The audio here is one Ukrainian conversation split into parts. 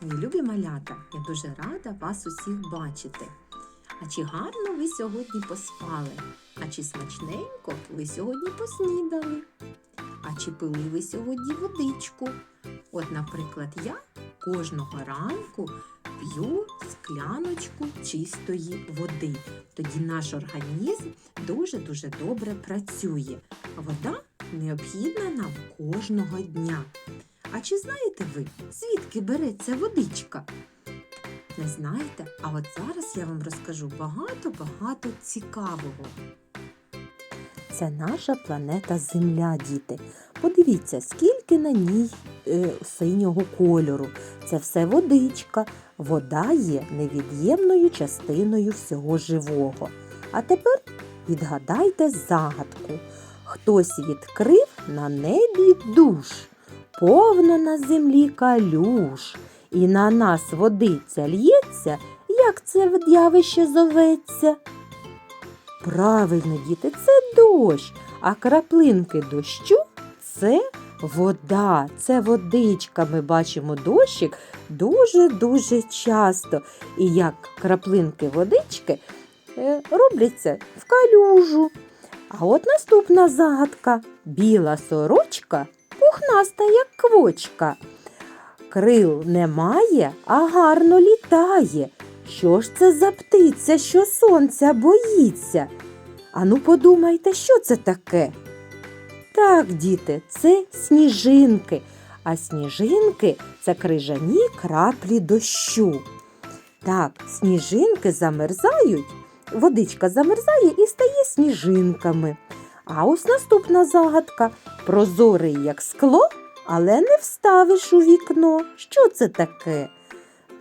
мої любі малята! Я дуже рада вас усіх бачити. А чи гарно ви сьогодні поспали? А чи смачненько ви сьогодні поснідали? А чи пили ви сьогодні водичку? От, наприклад, я кожного ранку п'ю скляночку чистої води. Тоді наш організм дуже-дуже добре працює. А вода необхідна нам кожного дня. А чи знаєте ви, звідки береться водичка? Не знаєте? А от зараз я вам розкажу багато-багато цікавого. Це наша планета Земля, діти. Подивіться, скільки на ній е, синього кольору. Це все водичка. Вода є невід'ємною частиною всього живого. А тепер відгадайте загадку. Хтось відкрив на небі душ, повно на землі калюш, і на нас водиця лється, як це явище зоветься. Правильно, діти, це дощ, а краплинки дощу це вода, це водичка. Ми бачимо дощик дуже-дуже часто. І як краплинки водички е, робляться в калюжу. А от наступна загадка. Біла сорочка, пухнаста, як квочка. Крил немає, а гарно літає. Що ж це за птиця, що сонця боїться? Ану подумайте, що це таке? Так, діти, це сніжинки, а сніжинки це крижані краплі дощу. Так, сніжинки замерзають, водичка замерзає і стає сніжинками. А ось наступна загадка прозорий, як скло, але не вставиш у вікно. Що це таке?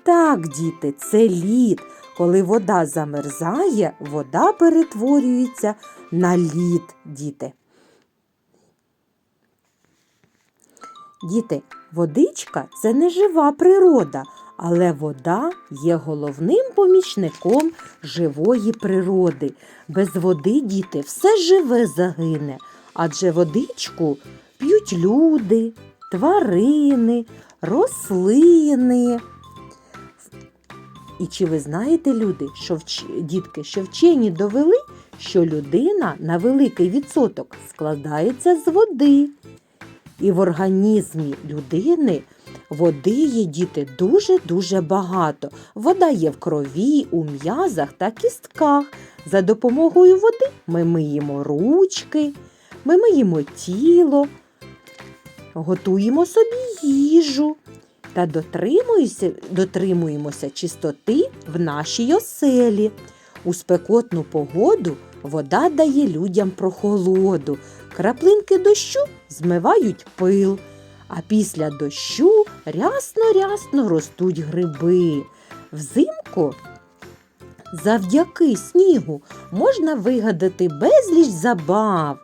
Так, діти, це лід. Коли вода замерзає, вода перетворюється на лід, діти. Діти, водичка це не жива природа, але вода є головним помічником живої природи. Без води, діти, все живе загине, адже водичку п'ють люди, тварини, рослини. І чи ви знаєте, люди, що вч... дітки, що вчені довели, що людина на великий відсоток складається з води. І в організмі людини води є діти дуже-дуже багато. Вода є в крові, у м'язах та кістках. За допомогою води ми миємо ручки, ми миємо тіло, готуємо собі їжу та дотримуємося, дотримуємося чистоти в нашій оселі. У спекотну погоду вода дає людям прохолоду. Краплинки дощу змивають пил, а після дощу рясно-рясно ростуть гриби. Взимку завдяки снігу можна вигадати безліч забав.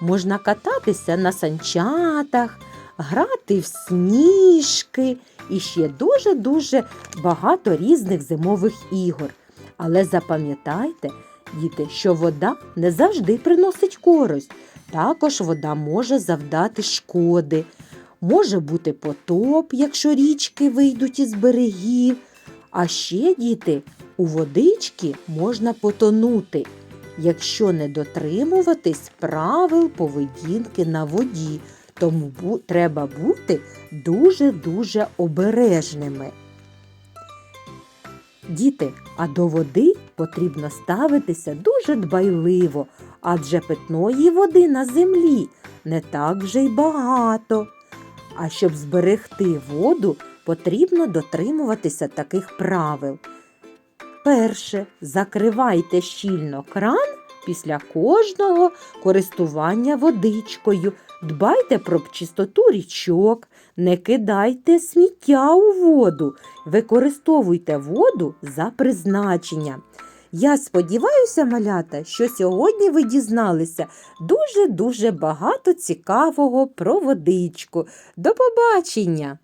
Можна кататися на санчатах, грати в сніжки і ще дуже-дуже багато різних зимових ігор. Але запам'ятайте, діти, що вода не завжди приносить користь. Також вода може завдати шкоди. Може бути потоп, якщо річки вийдуть із берегів. А ще, діти, у водички можна потонути, якщо не дотримуватись правил поведінки на воді. Тому треба бути дуже-дуже обережними. Діти, а до води потрібно ставитися дуже дбайливо, адже питної води на землі не так вже й багато. А щоб зберегти воду, потрібно дотримуватися таких правил. Перше, закривайте щільно кран після кожного користування водичкою. Дбайте про чистоту річок, не кидайте сміття у воду, використовуйте воду за призначенням. Я сподіваюся, малята, що сьогодні ви дізналися дуже-дуже багато цікавого про водичку. До побачення!